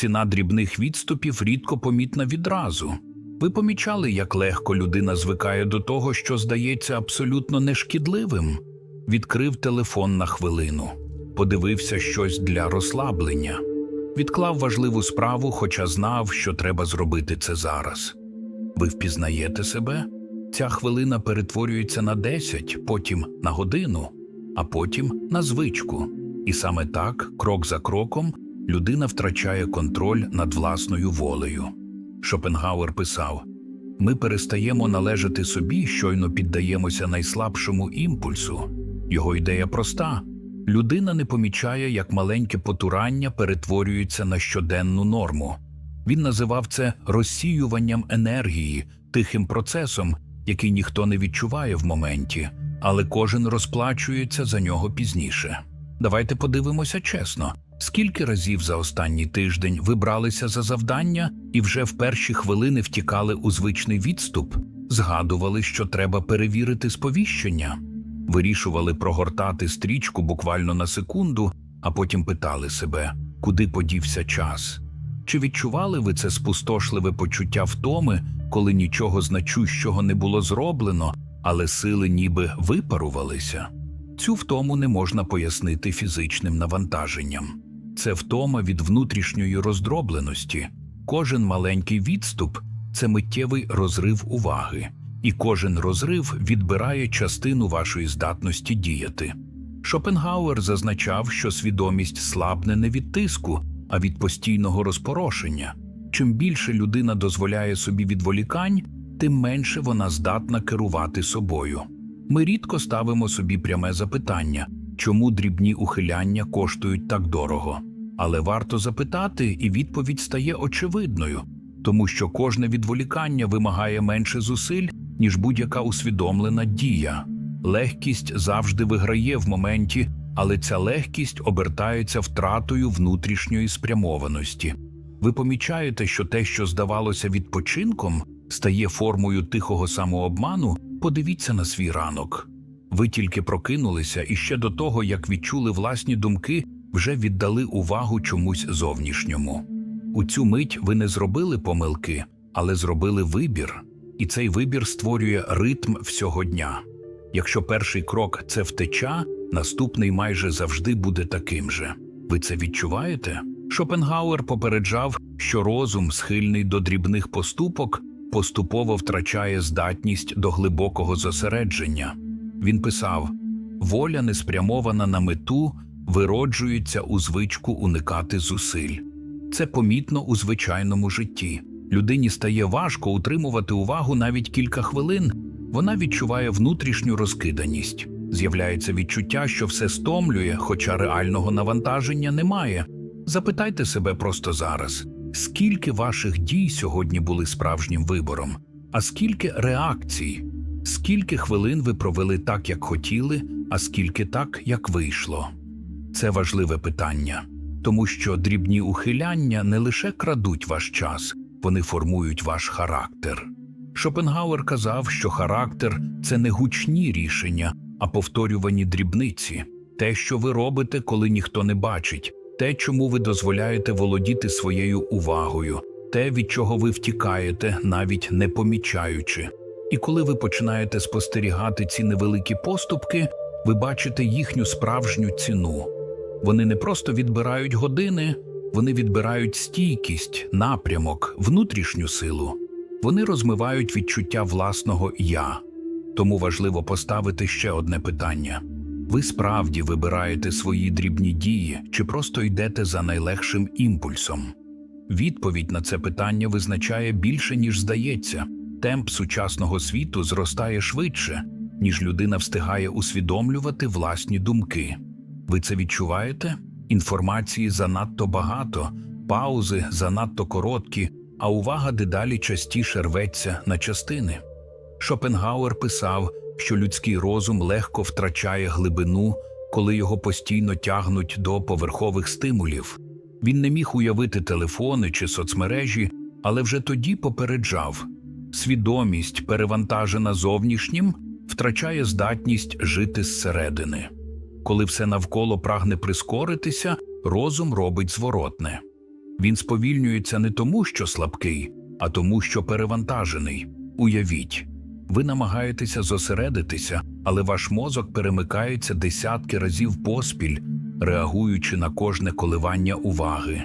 Ціна дрібних відступів рідко помітна відразу. Ви помічали, як легко людина звикає до того, що здається абсолютно нешкідливим? Відкрив телефон на хвилину, подивився щось для розслаблення, відклав важливу справу, хоча знав, що треба зробити це зараз. Ви впізнаєте себе? Ця хвилина перетворюється на 10, потім на годину, а потім на звичку. І саме так, крок за кроком, людина втрачає контроль над власною волею. Шопенгауер писав: Ми перестаємо належати собі, щойно піддаємося найслабшому імпульсу. Його ідея проста: людина не помічає, як маленьке потурання перетворюється на щоденну норму. Він називав це розсіюванням енергії, тихим процесом, який ніхто не відчуває в моменті, але кожен розплачується за нього пізніше. Давайте подивимося чесно. Скільки разів за останній тиждень ви бралися за завдання і вже в перші хвилини втікали у звичний відступ, згадували, що треба перевірити сповіщення, вирішували прогортати стрічку буквально на секунду, а потім питали себе, куди подівся час? Чи відчували ви це спустошливе почуття втоми, коли нічого значущого не було зроблено, але сили ніби випарувалися? Цю втому не можна пояснити фізичним навантаженням. Це втома від внутрішньої роздробленості. Кожен маленький відступ це миттєвий розрив уваги, і кожен розрив відбирає частину вашої здатності діяти. Шопенгауер зазначав, що свідомість слабне не від тиску, а від постійного розпорошення. Чим більше людина дозволяє собі відволікань, тим менше вона здатна керувати собою. Ми рідко ставимо собі пряме запитання, чому дрібні ухиляння коштують так дорого. Але варто запитати, і відповідь стає очевидною, тому що кожне відволікання вимагає менше зусиль, ніж будь-яка усвідомлена дія. Легкість завжди виграє в моменті, але ця легкість обертається втратою внутрішньої спрямованості. Ви помічаєте, що те, що здавалося відпочинком, стає формою тихого самообману, подивіться на свій ранок. Ви тільки прокинулися і ще до того, як відчули власні думки, вже віддали увагу чомусь зовнішньому. У цю мить ви не зробили помилки, але зробили вибір, і цей вибір створює ритм всього дня. Якщо перший крок це втеча, наступний майже завжди буде таким же. Ви це відчуваєте? Шопенгауер попереджав, що розум, схильний до дрібних поступок, поступово втрачає здатність до глибокого зосередження. Він писав: воля, не спрямована на мету, вироджується у звичку уникати зусиль. Це помітно у звичайному житті. Людині стає важко утримувати увагу навіть кілька хвилин. Вона відчуває внутрішню розкиданість. З'являється відчуття, що все стомлює, хоча реального навантаження немає. Запитайте себе просто зараз, скільки ваших дій сьогодні були справжнім вибором, а скільки реакцій, скільки хвилин ви провели так, як хотіли, а скільки так, як вийшло. Це важливе питання, тому що дрібні ухиляння не лише крадуть ваш час, вони формують ваш характер. Шопенгауер казав, що характер це не гучні рішення, а повторювані дрібниці, те, що ви робите, коли ніхто не бачить, те, чому ви дозволяєте володіти своєю увагою, те, від чого ви втікаєте, навіть не помічаючи. І коли ви починаєте спостерігати ці невеликі поступки, ви бачите їхню справжню ціну. Вони не просто відбирають години, вони відбирають стійкість, напрямок, внутрішню силу. Вони розмивають відчуття власного я. Тому важливо поставити ще одне питання: ви справді вибираєте свої дрібні дії чи просто йдете за найлегшим імпульсом? Відповідь на це питання визначає більше, ніж здається. Темп сучасного світу зростає швидше, ніж людина встигає усвідомлювати власні думки. Ви це відчуваєте? Інформації занадто багато, паузи занадто короткі, а увага дедалі частіше рветься на частини. Шопенгауер писав, що людський розум легко втрачає глибину, коли його постійно тягнуть до поверхових стимулів. Він не міг уявити телефони чи соцмережі, але вже тоді попереджав свідомість, перевантажена зовнішнім, втрачає здатність жити зсередини. Коли все навколо прагне прискоритися, розум робить зворотне. Він сповільнюється не тому, що слабкий, а тому, що перевантажений. Уявіть, ви намагаєтеся зосередитися, але ваш мозок перемикається десятки разів поспіль, реагуючи на кожне коливання уваги.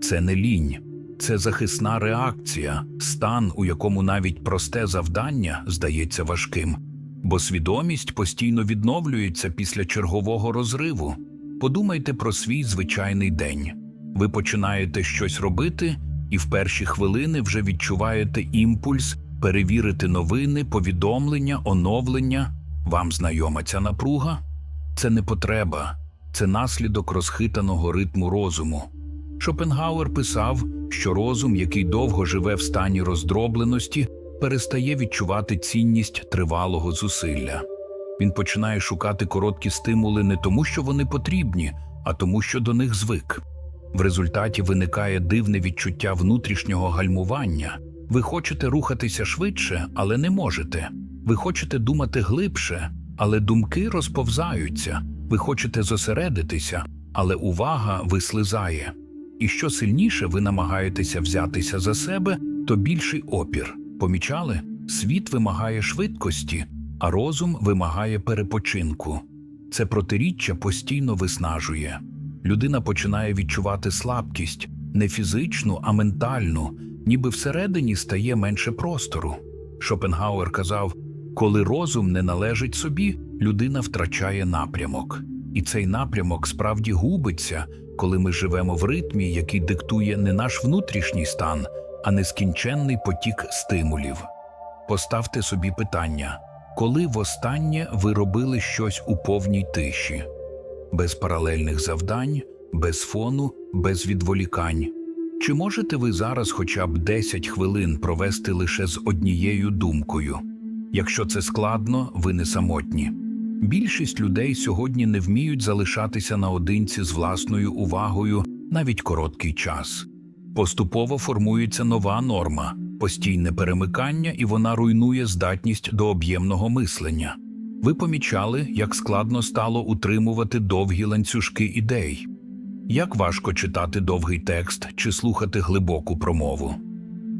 Це не лінь, це захисна реакція, стан, у якому навіть просте завдання здається важким, бо свідомість постійно відновлюється після чергового розриву. Подумайте про свій звичайний день. Ви починаєте щось робити, і в перші хвилини вже відчуваєте імпульс перевірити новини, повідомлення, оновлення. Вам знайома ця напруга? Це не потреба, це наслідок розхитаного ритму розуму. Шопенгауер писав, що розум, який довго живе в стані роздробленості, перестає відчувати цінність тривалого зусилля. Він починає шукати короткі стимули не тому, що вони потрібні, а тому, що до них звик. В результаті виникає дивне відчуття внутрішнього гальмування. Ви хочете рухатися швидше, але не можете. Ви хочете думати глибше, але думки розповзаються. Ви хочете зосередитися, але увага вислизає. І що сильніше ви намагаєтеся взятися за себе, то більший опір. Помічали? Світ вимагає швидкості, а розум вимагає перепочинку. Це протиріччя постійно виснажує. Людина починає відчувати слабкість не фізичну, а ментальну, ніби всередині стає менше простору. Шопенгауер казав: коли розум не належить собі, людина втрачає напрямок. І цей напрямок справді губиться, коли ми живемо в ритмі, який диктує не наш внутрішній стан, а нескінченний потік стимулів. Поставте собі питання, коли востаннє ви робили щось у повній тиші, без паралельних завдань, без фону, без відволікань. Чи можете ви зараз хоча б 10 хвилин провести лише з однією думкою? Якщо це складно, ви не самотні. Більшість людей сьогодні не вміють залишатися наодинці з власною увагою навіть короткий час. Поступово формується нова норма, постійне перемикання, і вона руйнує здатність до об'ємного мислення. Ви помічали, як складно стало утримувати довгі ланцюжки ідей. Як важко читати довгий текст чи слухати глибоку промову?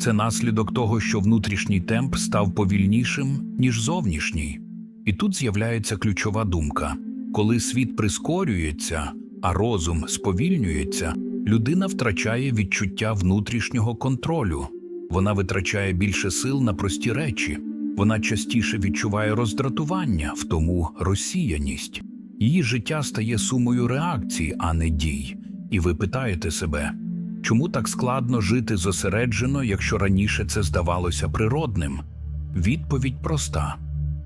Це наслідок того, що внутрішній темп став повільнішим, ніж зовнішній. І тут з'являється ключова думка: коли світ прискорюється, а розум сповільнюється, людина втрачає відчуття внутрішнього контролю. Вона витрачає більше сил на прості речі, вона частіше відчуває роздратування, в тому розсіяність. Її життя стає сумою реакцій, а не дій. І ви питаєте себе, чому так складно жити зосереджено, якщо раніше це здавалося природним? Відповідь проста: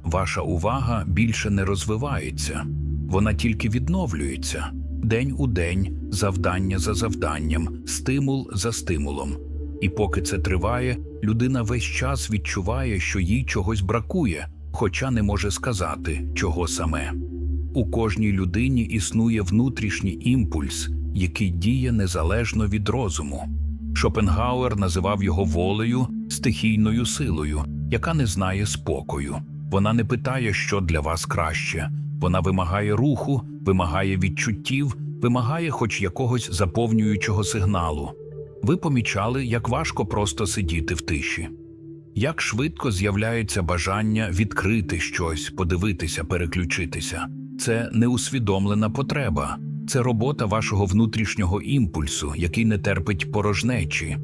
ваша увага більше не розвивається, вона тільки відновлюється день у день, завдання за завданням, стимул за стимулом. І поки це триває, людина весь час відчуває, що їй чогось бракує, хоча не може сказати, чого саме. У кожній людині існує внутрішній імпульс, який діє незалежно від розуму. Шопенгауер називав його волею, стихійною силою, яка не знає спокою. Вона не питає, що для вас краще. Вона вимагає руху, вимагає відчуттів, вимагає хоч якогось заповнюючого сигналу. Ви помічали, як важко просто сидіти в тиші. Як швидко з'являється бажання відкрити щось, подивитися, переключитися. Це неусвідомлена потреба, це робота вашого внутрішнього імпульсу, який не терпить порожнечі.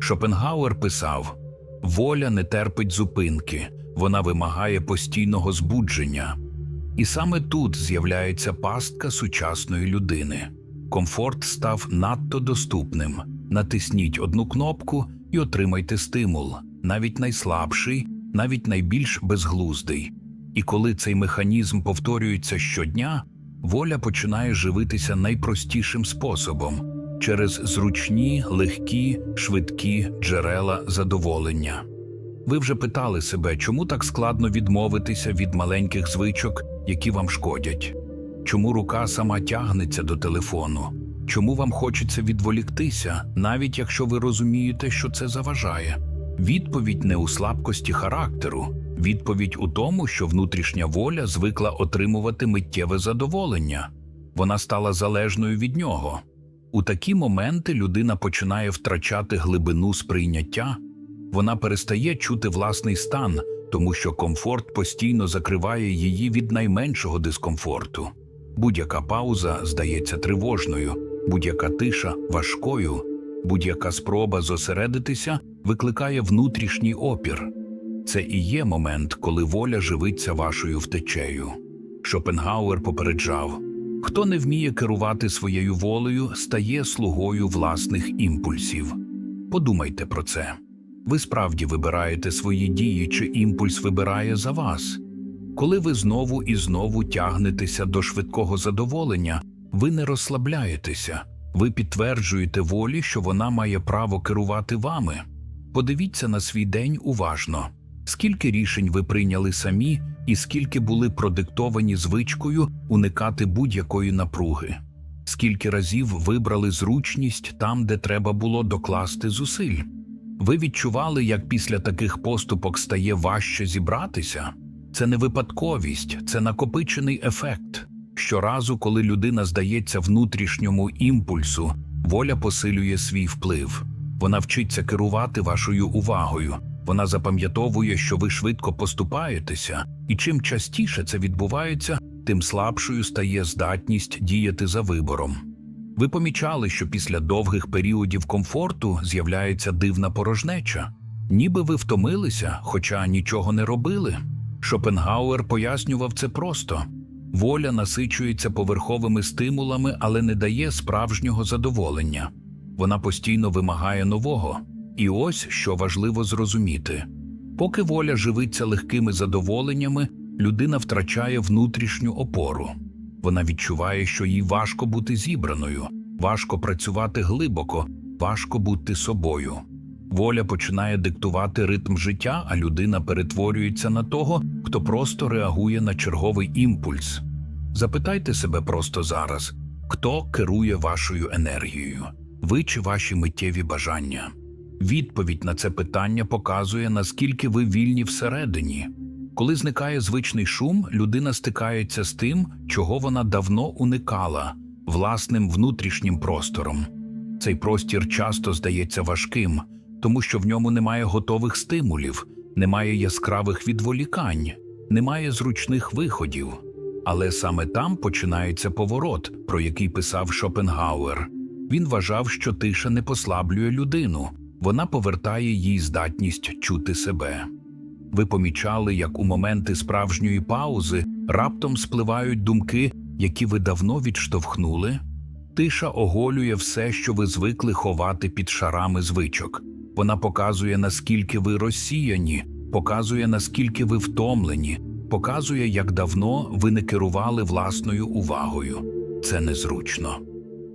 Шопенгауер писав: воля не терпить зупинки, вона вимагає постійного збудження. І саме тут з'являється пастка сучасної людини. Комфорт став надто доступним. Натисніть одну кнопку і отримайте стимул, навіть найслабший, навіть найбільш безглуздий. І коли цей механізм повторюється щодня, воля починає живитися найпростішим способом через зручні, легкі, швидкі джерела задоволення. Ви вже питали себе, чому так складно відмовитися від маленьких звичок, які вам шкодять? Чому рука сама тягнеться до телефону? Чому вам хочеться відволіктися, навіть якщо ви розумієте, що це заважає? Відповідь не у слабкості характеру, відповідь у тому, що внутрішня воля звикла отримувати миттєве задоволення. Вона стала залежною від нього. У такі моменти людина починає втрачати глибину сприйняття, вона перестає чути власний стан, тому що комфорт постійно закриває її від найменшого дискомфорту. Будь-яка пауза здається тривожною, будь-яка тиша важкою, будь-яка спроба зосередитися викликає внутрішній опір. Це і є момент, коли воля живиться вашою втечею. Шопенгауер попереджав: хто не вміє керувати своєю волею, стає слугою власних імпульсів. Подумайте про це. Ви справді вибираєте свої дії, чи імпульс вибирає за вас. Коли ви знову і знову тягнетеся до швидкого задоволення, ви не розслабляєтеся, ви підтверджуєте волі, що вона має право керувати вами. Подивіться на свій день уважно. Скільки рішень ви прийняли самі, і скільки були продиктовані звичкою уникати будь-якої напруги? Скільки разів вибрали зручність там, де треба було докласти зусиль? Ви відчували, як після таких поступок стає важче зібратися? Це не випадковість, це накопичений ефект. Щоразу, коли людина здається внутрішньому імпульсу, воля посилює свій вплив. Вона вчиться керувати вашою увагою. Вона запам'ятовує, що ви швидко поступаєтеся, і чим частіше це відбувається, тим слабшою стає здатність діяти за вибором. Ви помічали, що після довгих періодів комфорту з'являється дивна порожнеча, ніби ви втомилися, хоча нічого не робили. Шопенгауер пояснював це просто воля насичується поверховими стимулами, але не дає справжнього задоволення. Вона постійно вимагає нового. І ось що важливо зрозуміти: поки воля живиться легкими задоволеннями, людина втрачає внутрішню опору. Вона відчуває, що їй важко бути зібраною, важко працювати глибоко, важко бути собою. Воля починає диктувати ритм життя, а людина перетворюється на того, хто просто реагує на черговий імпульс. Запитайте себе просто зараз, хто керує вашою енергією, ви чи ваші миттєві бажання? Відповідь на це питання показує, наскільки ви вільні всередині. Коли зникає звичний шум, людина стикається з тим, чого вона давно уникала власним внутрішнім простором. Цей простір часто здається важким, тому що в ньому немає готових стимулів, немає яскравих відволікань, немає зручних виходів. Але саме там починається поворот, про який писав Шопенгауер. Він вважав, що тиша не послаблює людину, вона повертає їй здатність чути себе. Ви помічали, як у моменти справжньої паузи раптом спливають думки, які ви давно відштовхнули? Тиша оголює все, що ви звикли ховати під шарами звичок. Вона показує, наскільки ви розсіяні, показує, наскільки ви втомлені, показує, як давно ви не керували власною увагою. Це незручно.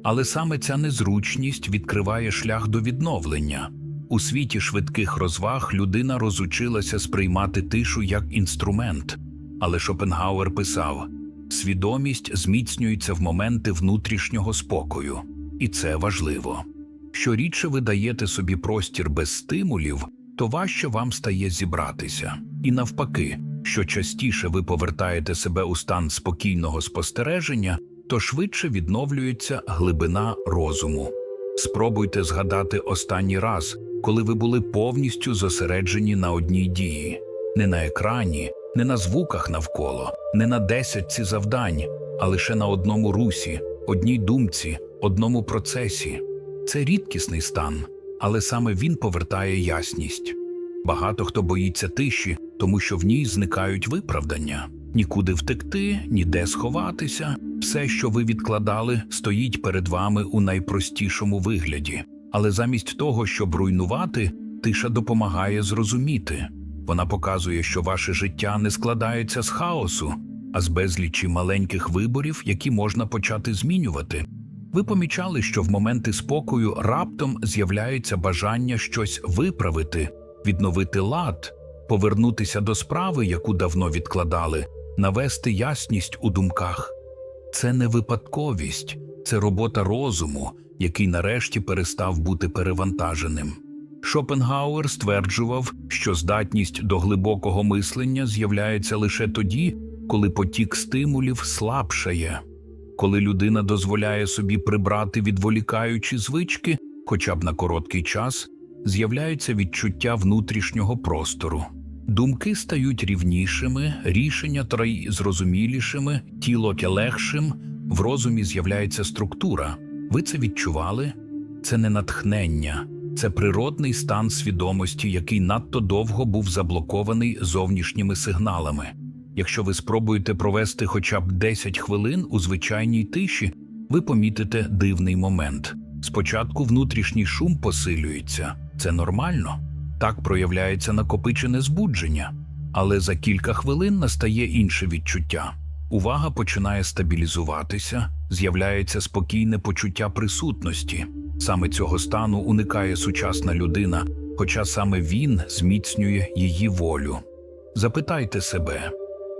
Але саме ця незручність відкриває шлях до відновлення. У світі швидких розваг людина розучилася сприймати тишу як інструмент. Але Шопенгауер писав: свідомість зміцнюється в моменти внутрішнього спокою, і це важливо. Що рідше ви даєте собі простір без стимулів, то важче вам стає зібратися. І навпаки, що частіше ви повертаєте себе у стан спокійного спостереження, то швидше відновлюється глибина розуму. Спробуйте згадати останній раз, коли ви були повністю зосереджені на одній дії, не на екрані, не на звуках навколо, не на десятці завдань, а лише на одному русі, одній думці, одному процесі. Це рідкісний стан, але саме він повертає ясність. Багато хто боїться тиші, тому що в ній зникають виправдання. Нікуди втекти, ніде сховатися. Все, що ви відкладали, стоїть перед вами у найпростішому вигляді. Але замість того, щоб руйнувати, тиша допомагає зрозуміти. Вона показує, що ваше життя не складається з хаосу, а з безлічі маленьких виборів, які можна почати змінювати. Ви помічали, що в моменти спокою раптом з'являється бажання щось виправити, відновити лад, повернутися до справи, яку давно відкладали, навести ясність у думках. Це не випадковість, це робота розуму, який нарешті перестав бути перевантаженим. Шопенгауер стверджував, що здатність до глибокого мислення з'являється лише тоді, коли потік стимулів слабшає. Коли людина дозволяє собі прибрати відволікаючі звички, хоча б на короткий час, з'являється відчуття внутрішнього простору. Думки стають рівнішими, рішення та зрозумілішими, тіло легшим, в розумі з'являється структура. Ви це відчували? Це не натхнення, це природний стан свідомості, який надто довго був заблокований зовнішніми сигналами. Якщо ви спробуєте провести хоча б 10 хвилин у звичайній тиші, ви помітите дивний момент. Спочатку внутрішній шум посилюється, це нормально. Так проявляється накопичене збудження, але за кілька хвилин настає інше відчуття. Увага починає стабілізуватися, з'являється спокійне почуття присутності. Саме цього стану уникає сучасна людина, хоча саме він зміцнює її волю. Запитайте себе,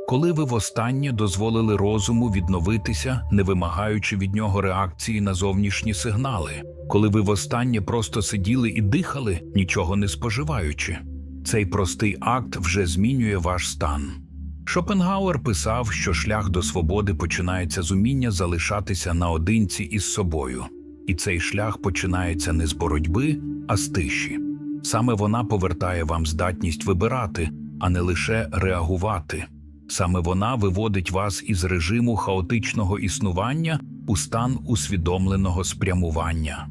коли ви востаннє дозволили розуму відновитися, не вимагаючи від нього реакції на зовнішні сигнали, коли ви востаннє просто сиділи і дихали, нічого не споживаючи. Цей простий акт вже змінює ваш стан. Шопенгауер писав, що шлях до свободи починається з уміння залишатися наодинці із собою, і цей шлях починається не з боротьби, а з тиші. Саме вона повертає вам здатність вибирати, а не лише реагувати. Саме вона виводить вас із режиму хаотичного існування у стан усвідомленого спрямування.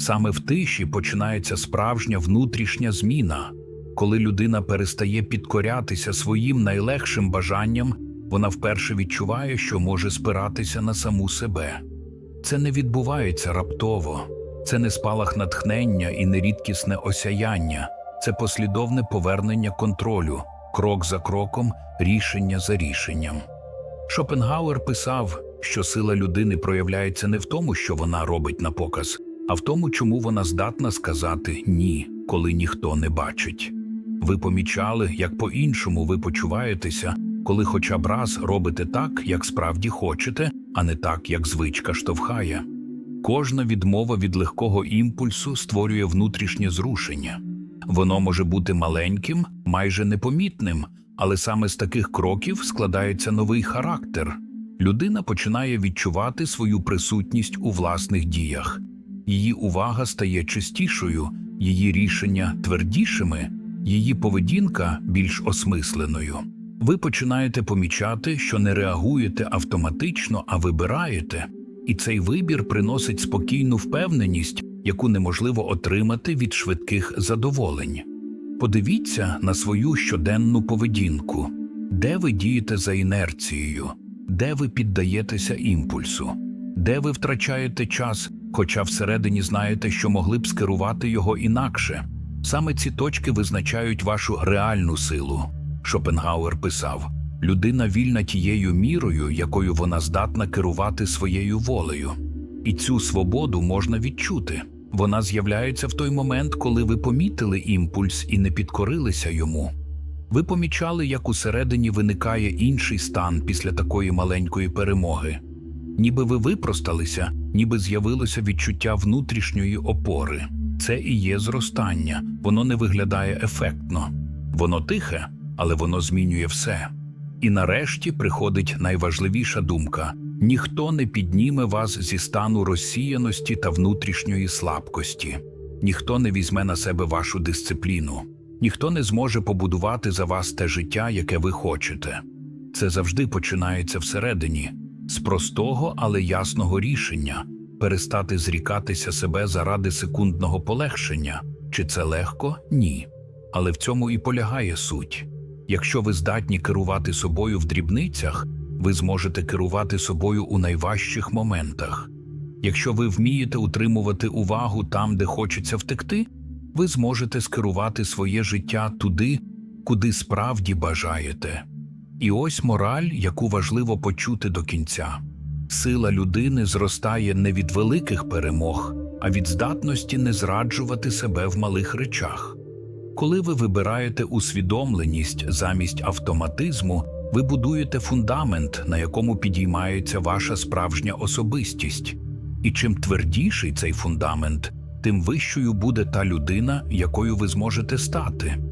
Саме в тиші починається справжня внутрішня зміна. Коли людина перестає підкорятися своїм найлегшим бажанням, вона вперше відчуває, що може спиратися на саму себе. Це не відбувається раптово, це не спалах натхнення і не рідкісне осяяння, це послідовне повернення контролю, крок за кроком, рішення за рішенням. Шопенгауер писав, що сила людини проявляється не в тому, що вона робить на показ, а в тому, чому вона здатна сказати ні, коли ніхто не бачить. Ви помічали, як по-іншому ви почуваєтеся, коли хоча б раз робите так, як справді хочете, а не так, як звичка штовхає. Кожна відмова від легкого імпульсу створює внутрішнє зрушення. Воно може бути маленьким, майже непомітним, але саме з таких кроків складається новий характер. Людина починає відчувати свою присутність у власних діях. Її увага стає чистішою, її рішення твердішими, її поведінка більш осмисленою. Ви починаєте помічати, що не реагуєте автоматично, а вибираєте, і цей вибір приносить спокійну впевненість, яку неможливо отримати від швидких задоволень. Подивіться на свою щоденну поведінку, де ви дієте за інерцією, де ви піддаєтеся імпульсу, де ви втрачаєте час, хоча всередині знаєте, що могли б скерувати його інакше. Саме ці точки визначають вашу реальну силу. Шопенгауер писав: людина вільна тією мірою, якою вона здатна керувати своєю волею. І цю свободу можна відчути. Вона з'являється в той момент, коли ви помітили імпульс і не підкорилися йому. Ви помічали, як усередині виникає інший стан після такої маленької перемоги. Ніби ви випросталися, ніби з'явилося відчуття внутрішньої опори. Це і є зростання, воно не виглядає ефектно, воно тихе, але воно змінює все. І нарешті приходить найважливіша думка. Ніхто не підніме вас зі стану розсіяності та внутрішньої слабкості, ніхто не візьме на себе вашу дисципліну, ніхто не зможе побудувати за вас те життя, яке ви хочете. Це завжди починається всередині, з простого, але ясного рішення перестати зрікатися себе заради секундного полегшення. Чи це легко? Ні. Але в цьому і полягає суть. Якщо ви здатні керувати собою в дрібницях, ви зможете керувати собою у найважчих моментах. Якщо ви вмієте утримувати увагу там, де хочеться втекти, ви зможете скерувати своє життя туди, куди справді бажаєте. І ось мораль, яку важливо почути до кінця. Сила людини зростає не від великих перемог, а від здатності не зраджувати себе в малих речах. Коли ви вибираєте усвідомленість замість автоматизму, ви будуєте фундамент, на якому підіймається ваша справжня особистість. І чим твердіший цей фундамент, тим вищою буде та людина, якою ви зможете стати.